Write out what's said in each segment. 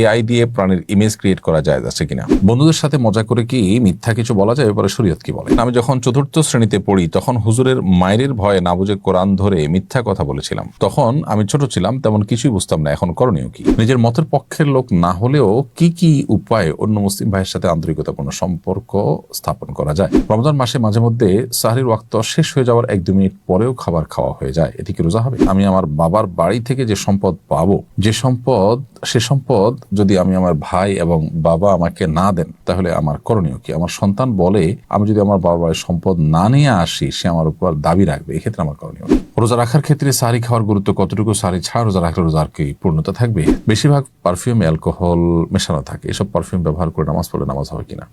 AI দিয়ে প্রাণের image create করা যায়, আছে কিনা? বন্ধুদের সাথে মজা করে কি মিথ্যা কিছু বলা যায়? এবারে শরীয়ত কি বলে? আমি যখন চতুর্থ শ্রেণীতে পড়ি, তখন হুজুরের মায়ের ভয়ে না বুঝে কোরআন ধরে মিথ্যা কথা বলেছিলাম। তখন আমি ছোট ছিলাম, তেমন কিছুই বুঝতাম না, এখন করণীয় কি? নিজের মতের পক্ষের লোক না হলেও কি কি উপায়ে অন্য মুসলিম ভাইয়ের সাথে আন্তরিকতাপূর্ণ সম্পর্ক স্থাপন করা যায়? রমজান মাসে মাঝে মধ্যে সাহরির ওয়াক্ত শেষ হয়ে যাওয়ার এক দু মিনিট পরেও খাবার খাওয়া হয়ে যায়। এটি কি রোজা হবে? আমি আমার বাবার বাড়ি থেকে যে সম্পদ পাবো, যে সম্পদ সে সম্পদ যদি আমি আমার ভাই এবং বাবা আমাকে না দেন তাহলে আমার করণীয় কি? আমার সন্তান বলে আমি যদি আমার বাবার সম্পদ না নিয়ে আসি সে আমার উপর দাবি রাখবে। এক্ষেত্রে আমার করণীয় রোজা রাখার ক্ষেত্রে সারি খাওয়ার গুরুত্ব কতটুকু? সারি ছাড়া রোজা রাখলে রোজার কি পূর্ণতা থাকবে? বেশিরভাগ পারফিউম অ্যালকোহল মেশানো থাকে। এসব পারফিউম ব্যবহার করে নামাজ পড়লে নামাজ হবে কিনা?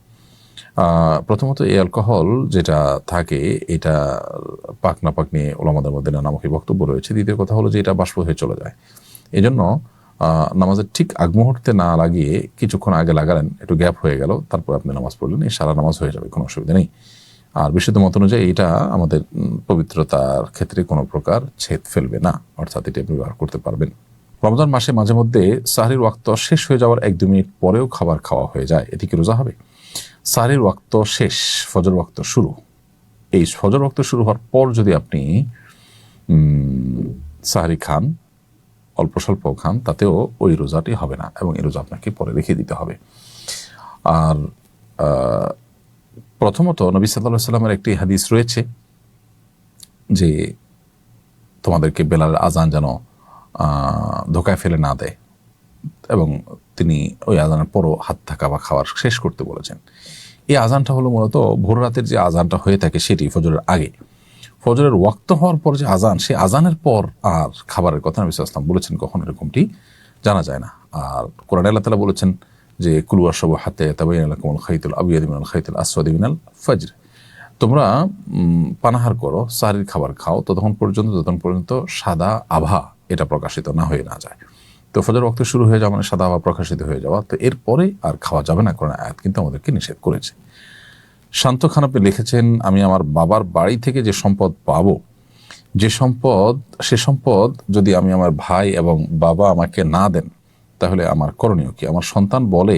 প্রথমত এই অ্যালকোহল যেটা থাকে এটা পাক না পাক নিয়ে ওলামাদের মধ্যে নানামুখী বক্তব্য রয়েছে। দ্বিতীয় কথা হলো যে এটা বাষ্প হয়ে চলে যায়। এই জন্য আহ, নামাজের ঠিক আগ মুহূর্তে না লাগিয়ে কিছুক্ষণ আগে লাগালেন, একটু গ্যাপ হয়ে গেল, তারপর আপনি নামাজ পড়লেন, এই সারা নামাজ হয়ে যাবে, কোনো অসুবিধা নেই। আর বিশুদ্ধ মত অনুযায়ী এটা আমাদের পবিত্রতার ক্ষেত্রে কোনো প্রকার ছেদ ফেলবে না, অর্থাৎ এটি আপনি ব্যবহার করতে পারবেন। রমজান মাসে মাঝে মধ্যে সাহরির ওয়াক্ত শেষ হয়ে যাওয়ার এক দু মিনিট পরেও খাবার খাওয়া হয়ে যায়। এটি কি রোজা হবে? সাহরির ওয়াক্ত শেষ, ফজর ওয়াক্ত শুরু। এই ফজর ওয়াক্ত শুরু হওয়ার পর যদি আপনি সাহরি খান অল্প স্বল্প খান, তাতেও ওই রোজাটি হবে না এবং এই রোজা আপনাকে পরে রেখে দিতে হবে। আর প্রথমত নবী সাল্লাহ সাল্লামের একটি হাদিস রয়েছে যে তোমাদেরকে বেলার আজান যেন ধোকায় ফেলে না দেয় এবং তিনি ওই আজানের পরও হাত থাকা বা খাওয়ার শেষ করতে বলেছেন। এই আজানটা হলো মূলত ভোর রাতের যে আজানটা হয়ে থাকে সেটি ফজরের আগে। ফজরের ওয়াক্ত হওয়ার পর যে আজান সেই আজানের পর আর খাবারের কথা নবী সাল্লাম বলেছেন কখন এরকমটি জানা যায় না। আর কোরআন আল্লাহ তালা বলেছেন যে, কুলু আশব হাতে তাবাইন কুমুল খাইতুল আবিয়াদ মিনাল খাইতুল মিনাল ফজর। তোমরা পানাহার করো সারির খাবার খাও, ততক্ষণ পর্যন্ত, যতক্ষণ পর্যন্ত সাদা আভা এটা প্রকাশিত না হয়ে না যায়। তো ফজর রক্ত শুরু হয়ে যাওয়া মানে সাদা আভা প্রকাশিত হয়ে যাওয়া। তো এরপরে আর খাওয়া যাবে না কারণ আয়াত কিন্তু আমাদেরকে নিষেধ করেছে। শান্ত খান আপনি লিখেছেন, আমি আমার বাবার বাড়ি থেকে যে সম্পদ পাব, যে সম্পদ, সে সম্পদ যদি আমি আমার ভাই এবং বাবা আমাকে না দেন, তাহলে আমার করণীয় কি? আমার সন্তান বলে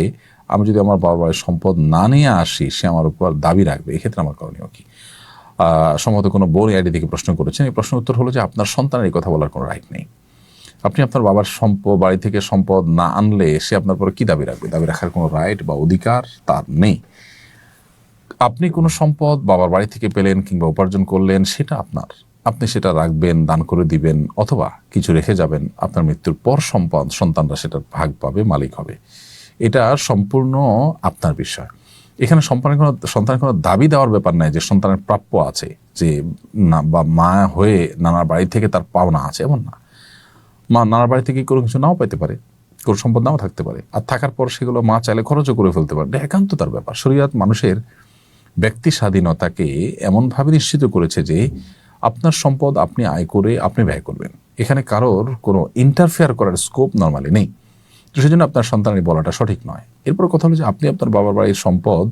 আমি যদি আমার বাবার বাড়ির সম্পদ না নিয়ে আসি, সে আমার উপর দাবি রাখবে। এক্ষেত্রে আমার করণীয় কি? সম্ভবত কোনো বোন আইডি থেকে প্রশ্ন করেছেন। এই প্রশ্নের উত্তর হলো যে আপনার সন্তানের এই কথা বলার কোনো রাইট নেই। আপনি আপনার বাবার সম্পদ বাড়ি থেকে সম্পদ না আনলে সে আপনার পরে কি দাবি রাখবে? দাবি রাখার কোনো রাইট বা অধিকার তার নেই। আপনি কোনো সম্পদ বাবার বাড়ি থেকে পেলেন কিংবা উপার্জন করলেন, সেটা আপনার। আপনি সেটা রাখবেন, দান করে দিবেন, অথবা কিছু রেখে যাবেন, আপনার মৃত্যুর পর সম্পদ, সন্তানরা সেটার ভাগ পাবে, মালিক হবে। এটা সম্পূর্ণ আপনার বিষয়। এখানে সন্তানের কোনো সন্তানের কোনো দাবি দেওয়ার ব্যাপার নাই যে সন্তানের প্রাপ্য আছে, যে না, বা মা হয়ে নানার বাড়ি থেকে তার পাওনা আছে, এমন না। মা নানার বাড়ি থেকে কোনো কিছু নাও পাইতে পারে, কোনো সম্পদ নাও থাকতে পারে। আর থাকার পর সেগুলো মা চাইলে খরচও করে ফেলতে পারে। একান্ত তার ব্যাপার। শরীয়ত মানুষের ব্যক্তি স্বাধীনতাকে এমনভাবে নিশ্চিত করেছে যে আপনার সম্পদ আপনি আয় করে আপনি ব্যয় করবেন। এখানে কারোর কোনো ইন্টারফেয়ার করার স্কোপ নর্মালি নেই। তো সেই জন্য আপনার সন্তানের বলাটা সঠিক নয়। এরপর কথা হলো যে আপনি আপনার বাবার বাড়ির সম্পদ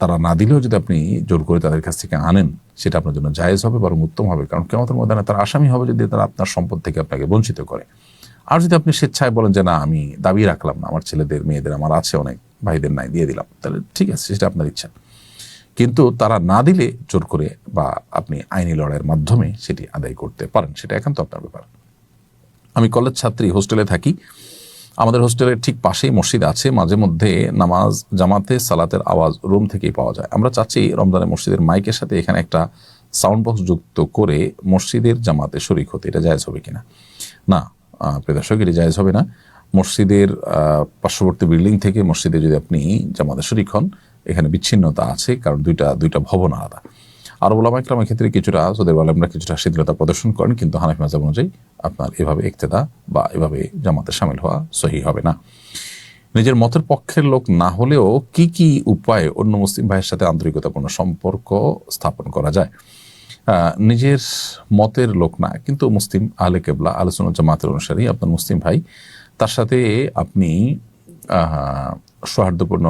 তারা না দিলেও যদি আপনি জোর করে তাদের কাছ থেকে আনেন, সেটা আপনার জন্য জায়েজ হবে বরং উত্তম হবে। কারণ কেমতের মধ্যে তার আসামি হবে যদি তারা আপনার সম্পদ থেকে আপনাকে বঞ্চিত করে। আর যদি আপনি স্বেচ্ছায় বলেন যে, না, আমি দাবি রাখলাম না, আমার ছেলেদের, মেয়েদের, আমার আছে অনেক। ভাইদের নাই দিয়ে দিলাম। তাহলে ঠিক আছে সেটা আপনার ইচ্ছা। কিন্তু তারা না দিলে জোর করে বা আপনি আইনি লড়াইয়ের মাধ্যমে সেটি আদায় করতে পারেন সেটা একান্ত আপনার ব্যাপার। আমি কলেজ ছাত্রী হোস্টেলে থাকি। আমাদের হোস্টেলের ঠিক পাশেই মসজিদ আছে মাঝে মধ্যে নামাজ জামাতে সালাতের আওয়াজ রুম থেকেই পাওয়া যায়। আমরা চাচ্ছি রমজানের মসজিদের মাইকের সাথে এখানে একটা সাউন্ড বক্স যুক্ত করে মসজিদের জামাতে শরিক হতে। এটা জায়জ হবে কিনা? না আহ, প্রিয় দর্শক এটি জায়েজ হবে না। মসজিদের পার্শ্ববর্তী বিল্ডিং থেকে মসজিদে যদি আপনি জামাতে শরিক হন, এখানে বিচ্ছিন্নতা আছে, কারণ দুইটা দুইটা ভবন আলাদা। আর ওলামা ইকরামের ক্ষেত্রে কিছুটা সৌদি আলমরা কিছুটা শিথিলতা প্রদর্শন করেন, কিন্তু হানাফি মাজাব অনুযায়ী আপনার এভাবে ইক্তেদা বা এভাবে জামাতে সামিল হওয়া সহি হবে না। নিজের মতের পক্ষের লোক না হলেও কি কি উপায়ে অন্য মুসলিম ভাইয়ের সাথে আন্তরিকতাপূর্ণ সম্পর্ক স্থাপন করা যায়? নিজের মতের লোক না, কিন্তু মুসলিম আলে কেবলা আলোচনা জামাতের অনুসারী আপনার মুসলিম ভাই তার সাথে আপনি সৌহার্দ্যপূর্ণ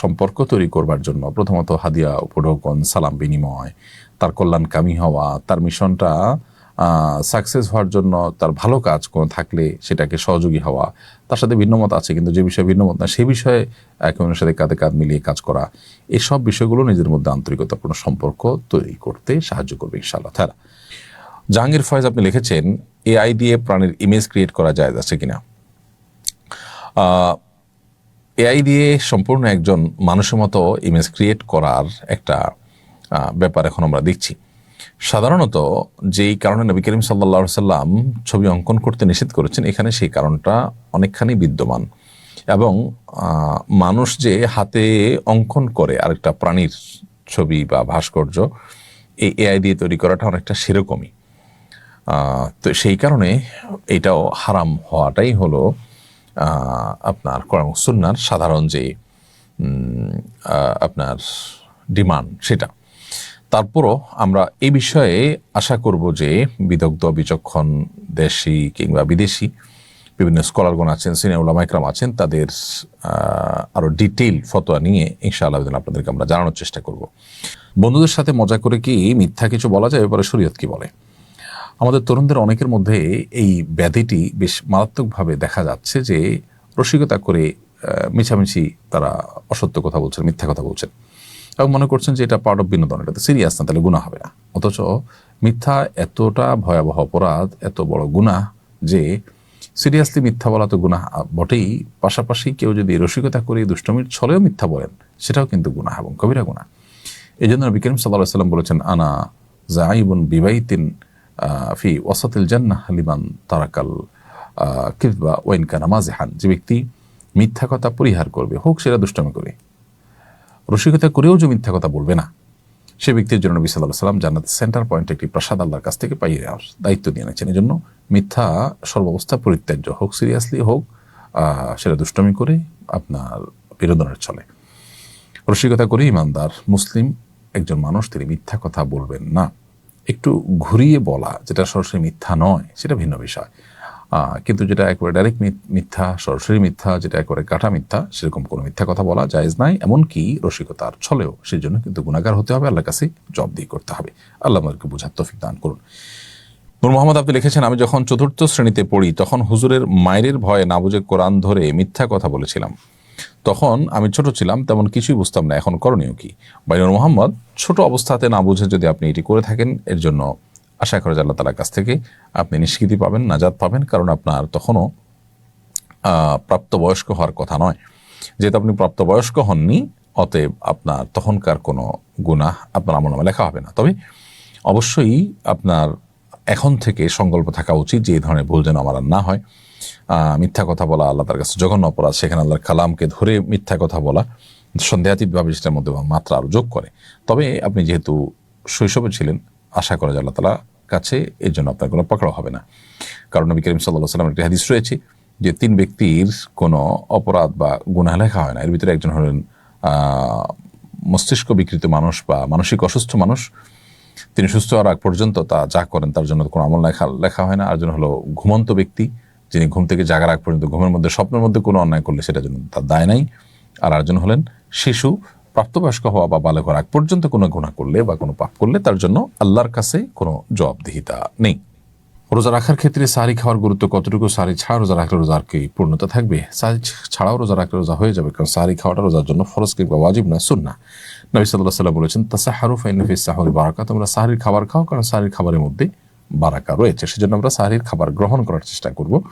সম্পর্ক তৈরি করবার জন্য প্রথমত হাদিয়া উপঢৌকন, সালাম বিনিময়, তার কল্যাণকামী হওয়া, তার মিশনটা সাকসেস হওয়ার জন্য তার ভালো কাজ কোনো থাকলে সেটাকে সহযোগী হওয়া। তার সাথে ভিন্নমত আছে, কিন্তু যে বিষয়ে ভিন্নমত না, সে বিষয়ে একে অন্যের সাথে কাঁধে কাঁধ মিলিয়ে কাজ করা, এসব বিষয়গুলো নিজের মধ্যে আন্তরিকতাপূর্ণ সম্পর্ক তৈরি করতে সাহায্য করবে ইনশাআল্লাহ তারা জাহাঙ্গীর ফয়েজ আপনি লিখেছেন, এআই দিয়ে প্রাণীর ইমেজ ক্রিয়েট করা যায় আছে কিনা? এআই দিয়ে সম্পূর্ণ একজন মানুষের মতো ইমেজ ক্রিয়েট করার একটা ব্যাপার এখন আমরা দেখছি। সাধারণত যেই কারণে নবী করিম সাল্লা সাল্লাম ছবি অঙ্কন করতে নিষেধ করেছেন, এখানে সেই কারণটা অনেকখানি বিদ্যমান। এবং মানুষ যে হাতে অঙ্কন করে আরেকটা প্রাণীর ছবি বা ভাস্কর্য, এই এআই দিয়ে তৈরি করাটা অনেকটা সেরকমই। তো সেই কারণে এটাও হারাম হওয়াটাই হলো আপনার কোরআন ও সুন্নাহর সাধারণ যে আপনার ডিমান্ড সেটা। তারপরও আমরা এ বিষয়ে আশা করব যে বিদগ্ধ, বিচক্ষণ দেশি কিংবা বিদেশি বিভিন্ন স্কলারগণ আছেন, সিনিয়র ওলামাইকরাম আছেন, তাদের আরও আরও ডিটেইল ফতোয়া নিয়ে ইনশাআল্লাহ আপনাদেরকে আমরা জানানোর চেষ্টা করব। বন্ধুদের সাথে মজা করে কি মিথ্যা কিছু বলা যায় এবারে শরীয়ত কি বলে? আমাদের তরুণদের অনেকের মধ্যে এই ব্যাধিটি বেশ মারাত্মকভাবে দেখা যাচ্ছে যে রসিকতা করে মিছামিছি তারা অসত্য কথা বলছেন মিথ্যা কথা বলছেন। এবং মনে করছেন যে এটা পার্ট অফ বিনোদন এটা তো সিরিয়াস না তাহলে গুণা হবে না। অথচ মিথ্যা এতটা ভয়াবহ অপরাধ এত বড় গুণা যে সিরিয়াসলি মিথ্যা বলা তো গুণা বটেই। পাশাপাশি কেউ যদি রসিকতা করে দুষ্টমির ছলেও মিথ্যা বলেন সেটাও কিন্তু গুণা এবং কবিরা গুণা এই জন্য বিক্রম সাল্লাহ সাল্লাম বলেছেন আনা জাইবুন বিবাইতিন আহ, ফি ওয়াসাতিল জান্নাহ লিমান তারাকাল কিদবা ওয়াইন কানা মাজেহান যে ব্যক্তি মিথ্যা কথা পরিহার করবে, হোক সেটা দুষ্টমি করে। রসিকতা করেও যে মিথ্যা কথা বলবে না, সে ব্যক্তির জন্য নবী সাল্লাহ সাল্লাম জান্নাত সেন্টার পয়েন্ট একটি প্রসাদ আল্লাহর কাছ থেকে পাইয়ে দেওয়ার দায়িত্ব দিয়ে নিয়েছেন এই জন্য মিথ্যা সর্বাবস্থা পরিত্যাজ্য, হোক সিরিয়াসলি হোক সেটা দুষ্টমি করে আপনার বিনোদনের চলে রসিকতা করে ইমানদার, মুসলিম একজন মানুষ, তিনি মিথ্যা কথা বলবেন না। একটু ঘুরিয়ে বলা, যেটা সরাসরি মিথ্যা নয়, সেটা ভিন্ন বিষয়। কিন্তু যেটা একবারে ডাইরেক্ট মিথ্যা, সরাসরি মিথ্যা, যেটা একবারে কাটা মিথ্যা, সেরকম কোনো মিথ্যা কথা বলা জায়েজ নাই, এমনকি রসিকতার ছলেও সেই জন্য কিন্তু গুণাগার হতে হবে, আল্লাহর কাছে জব দিয়ে করতে হবে। আল্লাহ আমাদেরকে বোঝার তফিক দান করুন। নূর মোহাম্মদ আপনি লিখেছেন, আমি যখন চতুর্থ শ্রেণীতে পড়ি, তখন হুজুরের মায়ের ভয়ে না বুঝে কোরআন ধরে মিথ্যা কথা বলেছিলাম। তখন আমি ছোট ছিলাম, তেমন কিছুই বুঝতাম না, এখন করণীয় কি? বাইনুর মোহাম্মদ ছোট অবস্থাতে না বুঝে যদি আপনি এটি করে থাকেন, এর জন্য আশা করা যায় আল্লাহ তালার কাছ থেকে আপনি নিষ্কৃতি পাবেন নাজাদ পাবেন, কারণ আপনার তখনও প্রাপ্তবয়স্ক হওয়ার কথা নয়। যেহেতু আপনি প্রাপ্তবয়স্ক হননি, অতএব আপনার তখনকার কোনো গুনাহ আপনার আমল নামে লেখা হবে না। তবে অবশ্যই আপনার এখন থেকে সংকল্প থাকা উচিত যে এই ধরনের ভুল যেন আমার আর না হয়। মিথ্যা কথা বলা আল্লাহ তার কাছে জঘন্য অপরাধ। সেখানে আল্লাহর কালামকে ধরে মিথ্যা কথা বলা সন্দেহাতীতভাবে সেটার মধ্যে মাত্রা আরও যোগ করে। তবে আপনি যেহেতু শৈশবে ছিলেন, আশা করা যায় আল্লাহ তালা কাছে এর জন্য আপনার কোনো পকড়াও হবে না। কারণ নবী করিম সাল্লাহ সাল্লামের একটি হাদিস রয়েছে যে তিন ব্যক্তির কোনো অপরাধ বা গুণা লেখা হয় না। এর ভিতরে একজন হলেন মস্তিষ্ক বিকৃত মানুষ বা মানসিক অসুস্থ মানুষ। তিনি সুস্থ হওয়ার আগ পর্যন্ত তা যা করেন তার জন্য কোনো আমল লেখা লেখা হয় না। আর জন্য হলো ঘুমন্ত ব্যক্তি। যিনি ঘুম থেকে জাগার আগ পর্যন্ত ঘুমের মধ্যে স্বপ্নের মধ্যে কোনো অন্যায় করলে সেটার জন্য তার দায় নাই। আর আরেকজন হলেন শিশু, প্রাপ্তবয়স্ক হওয়া বা বালক আগ পর্যন্ত কোনো গুণা করলে বা কোনো পাপ করলে তার জন্য আল্লাহর কাছে কোনো জবাবদিহিতা নেই। রোজা রাখার ক্ষেত্রে সারি খাওয়ার গুরুত্ব কতটুকু? সারি ছাড়া রোজা রাখলে রোজার কি পূর্ণতা থাকবে? সারি ছাড়াও রোজা রাখলে রোজা হয়ে যাবে, কারণ সারি খাওয়াটা রোজার জন্য ফরজ কিংবা ওয়াজিব না সুন্না নবী সাল্লাহ সাল্লাম বলেছেন তাসা হারুফ আইনফিস সাহরি বারাকা তোমরা সাহারির খাবার খাও, কারণ সাহারির খাবারের মধ্যে বারাকা রয়েছে। সেজন্য আমরা সাহারির খাবার গ্রহণ করার চেষ্টা করব।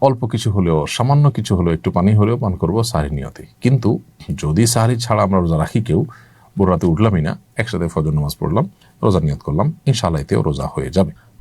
অল্প কিছু হলেও, সামান্য কিছু হলেও, একটু পানি হলেও পান করব সাহারি নিয়তে। কিন্তু যদি সাহারি ছাড়া আমরা রোজা রাখি কেউ বোরাতে রাতে উঠলামই না, একসাথে ফজর নামাজ পড়লাম রোজা নিয়ত করলাম, ইনশাআল্লাহ রোজা হয়ে যাবে।